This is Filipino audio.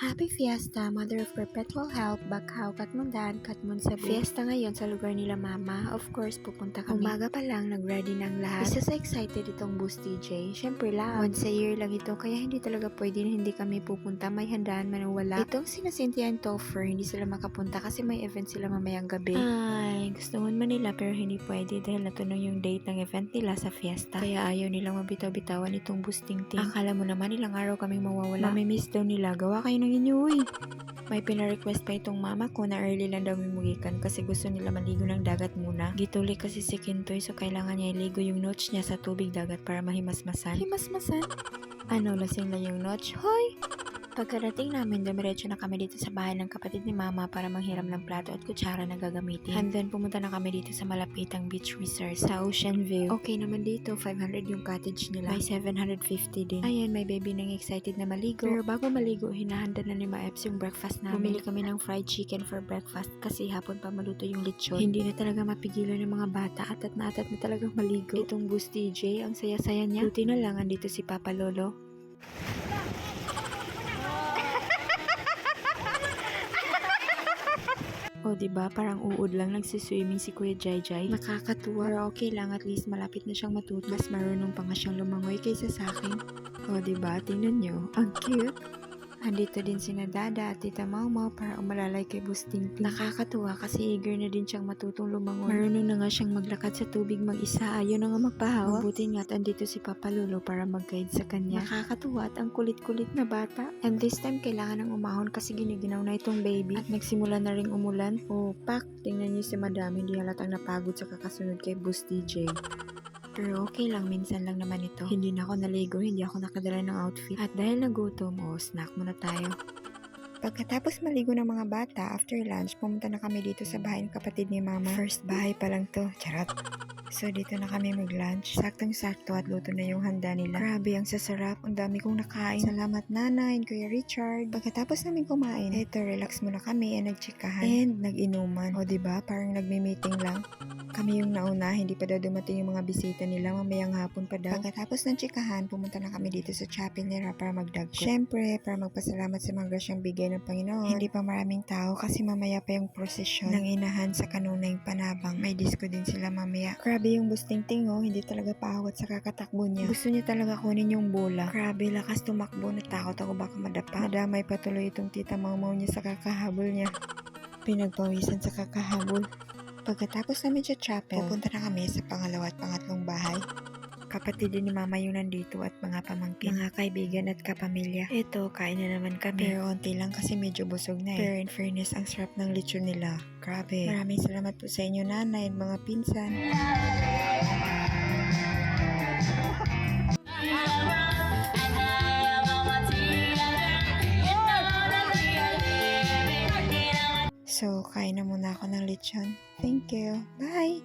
Happy Fiesta, Mother of Perpetual Help, Bakhaw, Katmundan, Katmun sa Fiesta ngayon sa lugar nila Mama. Of course, pupunta kami. Umaga pa lang, nag-ready ng lahat. Isa sa excited itong Boost DJ. Siyempre lang, once a year lang ito, kaya hindi talaga pwede na hindi kami pupunta. May handaan man o wala. Itong sina Cynthia and Topher, hindi sila makapunta kasi may event sila mamayang gabi. Ay, gusto man nila pero hindi pwede dahil natunog yung date ng event nila sa fiesta. Kaya ayaw nilang mabitaw-bitawan itong boosting team. Akala mo naman ilang araw kaming mawawala. Mamimiss daw nila. Gawa kayo ng inyo, uy. May pina-request pa itong mama ko na early lang daw mimugikan kasi gusto nila maligo ng dagat muna. Gituli kasi si Kintoy so kailangan niya iligo yung notch niya sa tubig dagat para mahimasmasan. Himasmasan? Ano, lasing lang yung notch? Hoy! Pagkarating namin, dumiretso na kami dito sa bahay ng kapatid ni Mama para manghiram ng plato at kutsara na gagamitin. And then, pumunta na kami dito sa malapitang beach resort sa Ocean View. Okay naman dito, 500 yung cottage nila. May 750 din. Ayan, may baby nang excited na maligo. Pero bago maligo, hinahanda na ni Maeps yung breakfast namin. Bumili kami ng fried chicken for breakfast kasi hapon pa maluto yung lechon. Hindi na talaga mapigilan ng mga bata at at na atat na talagang maligo. Itong Boost DJ, ang saya-saya niya. Buti na lang, andito si Papa Lolo. O, di ba Parang uod lang nagsiswimming si Kuya Jai Nakakatuwa. Pero okay lang, at least malapit na siyang matuto. Mas marunong pa nga siyang lumangoy kaysa sa akin. O, di ba Tingnan nyo. Ang cute. Andito din si Dada at Tita Mau Mau para umalalay kay Busting. Nakakatuwa kasi eager na din siyang matutong lumangoy. Marunong na nga siyang maglakad sa tubig mag-isa. Ayaw na nga magpahawak. Mabuti nga't andito si Papa Lolo para mag-guide sa kanya. Nakakatuwa at ang kulit-kulit na bata. And this time kailangan ng umahon kasi giniginaw na itong baby. At nagsimula na ring umulan. Oh, pak! Tingnan niyo si Madam, hindi halatang napagod sa kakasunod kay Boost DJ. Pero okay lang, minsan lang naman ito. Hindi na ako naligo, hindi ako nakadala ng outfit. At dahil nagutom, oh, snack muna tayo. Pagkatapos maligo ng mga bata, after lunch, pumunta na kami dito sa bahay ng kapatid ni Mama. First bahay pa lang to, charot. So dito na kami mag-lunch. Saktong-sakto at luto na yung handa nila. Grabe, ang sasarap. Ang dami kong nakain. Salamat nanay Kuya Richard. Pagkatapos namin kumain, eto, relax muna kami and nagtsikahan. And nag-inuman. O ba diba, parang nagme-meeting lang. Kami yung nauna, hindi pa daw dumating yung mga bisita nila, mamayang hapon pa daw. Pagkatapos ng tsikahan, pumunta na kami dito sa chapel nila para magdagko. Siyempre, para magpasalamat sa mga grasyang bigay ng Panginoon. Hindi pa maraming tao kasi mamaya pa yung prosesyon ng inahan sa kanunay panabang. May disco din sila mamaya. Grabe yung busting-ting oh, hindi talaga paawat sa kakatakbo niya. Gusto niya talaga kunin yung bola. Grabe, lakas tumakbo, natakot ako baka madapa. Madamay patuloy itong tita maumaw niya sa kakahabol niya. Pinagpawisan sa kakahabol. Pagkatapos namin sa chapel, pupunta na kami sa pangalawa at pangatlong bahay. Kapatid ni mama yung nandito at mga pamangkin, mga kaibigan at kapamilya. Ito, kain na naman kami. Pero onti lang kasi medyo busog na eh. Pero in fairness, ang sarap ng lechon nila. Grabe. Maraming salamat po sa inyo nanay at mga pinsan. So, kain na muna ako ng lechon. Thank you. Bye!